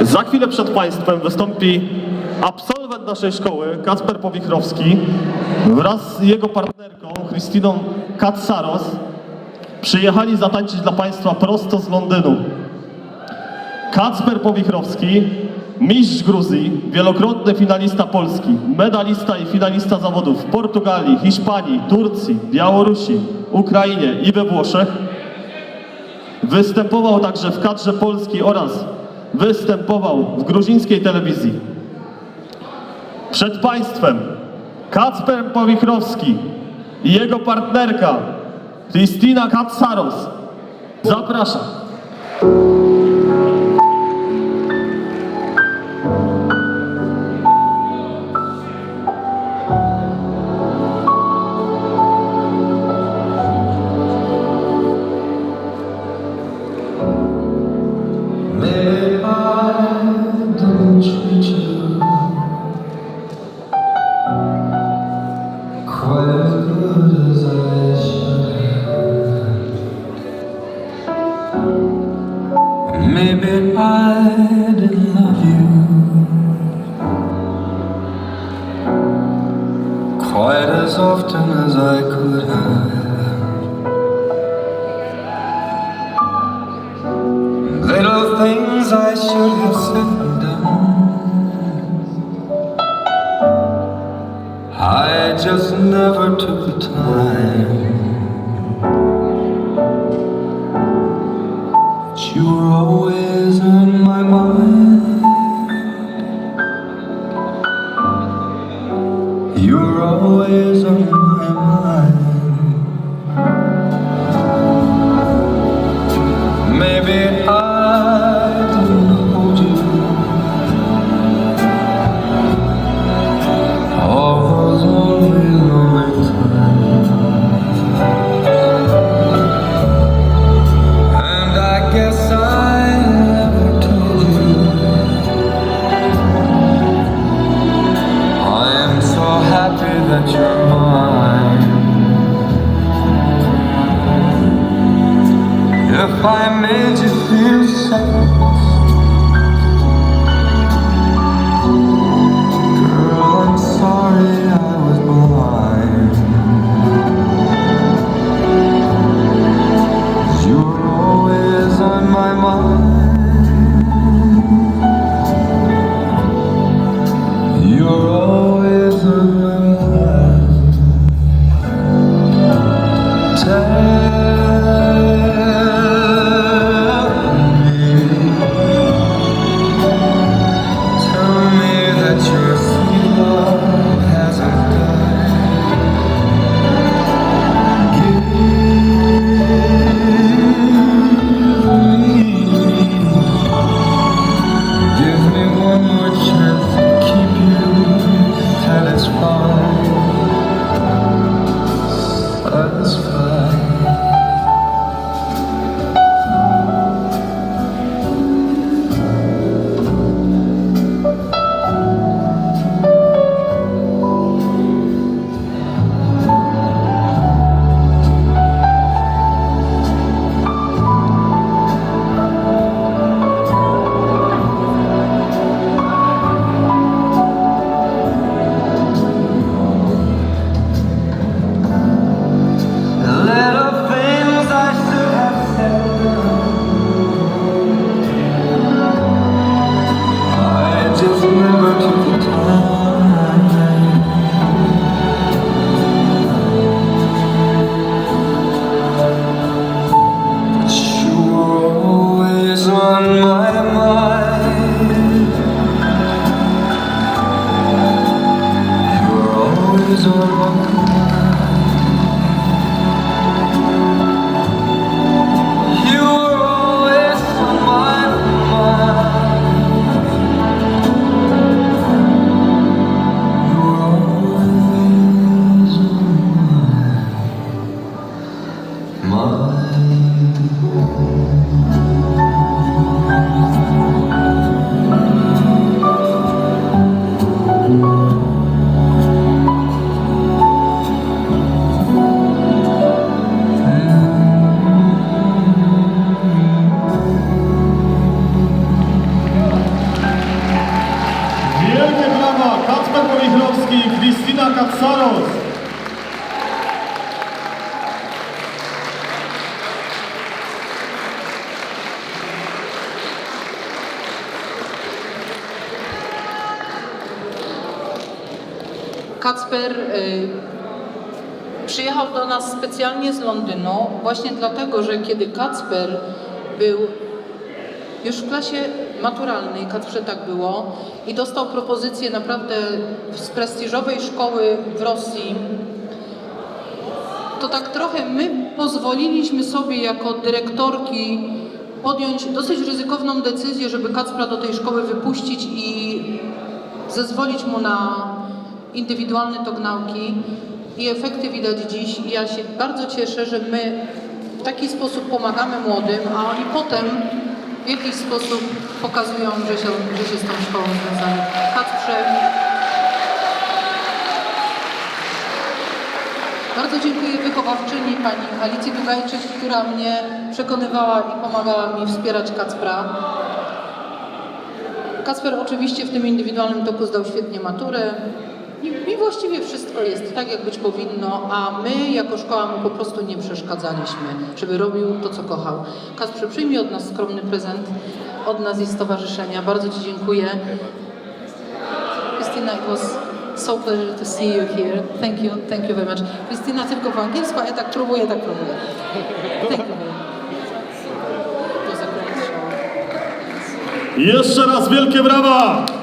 Za chwilę przed Państwem wystąpi absolwent naszej szkoły, Kacper Powichrowski, wraz z jego partnerką, Christiną Katsaros, przyjechali zatańczyć dla Państwa prosto z Londynu. Kacper Powichrowski, mistrz Gruzji, wielokrotny finalista Polski, medalista i finalista zawodów w Portugalii, Hiszpanii, Turcji, Białorusi, Ukrainie i we Włoszech. Występował także w kadrze Polski oraz występował w gruzińskiej telewizji. Przed Państwem Kacper Powichrowski i jego partnerka Kristina Katsaros. Zapraszam. Quite as often as I could have. Little things I should have said and done. I just never took the time. been যায় Zorlama. Krystyna Katsaros. Kacper y, przyjechał do nas specjalnie z Londynu, właśnie dlatego, że kiedy Kacper był już w klasie maturalnej, Kacprze tak było, i dostał propozycję naprawdę z prestiżowej szkoły w Rosji, to tak trochę my pozwoliliśmy sobie jako dyrektorki podjąć dosyć ryzykowną decyzję, żeby Kacpra do tej szkoły wypuścić i zezwolić mu na indywidualny tok nauki i efekty widać dziś. I ja się bardzo cieszę, że my w taki sposób pomagamy młodym, a oni potem w jakiś sposób pokazują, że się, że się z tą szkołą związali. Kacprze, Bardzo dziękuję wychowawczyni pani Alicji Dugajczyk, która mnie przekonywała i pomagała mi wspierać Kacpra. Kacper oczywiście w tym indywidualnym toku zdał świetnie maturę. Właściwie wszystko jest tak, jak być powinno, a my jako szkoła mu po prostu nie przeszkadzaliśmy, żeby robił to, co kochał. Kacprze, przyjmij od nas skromny prezent, od nas i stowarzyszenia. Bardzo Ci dziękuję. Krystyna, it was so pleasure to see you here. Thank you, thank you very much. Krystyna tylko po angielsku, a ja tak próbuję, tak próbuję. Thank you. Jeszcze raz wielkie brawa!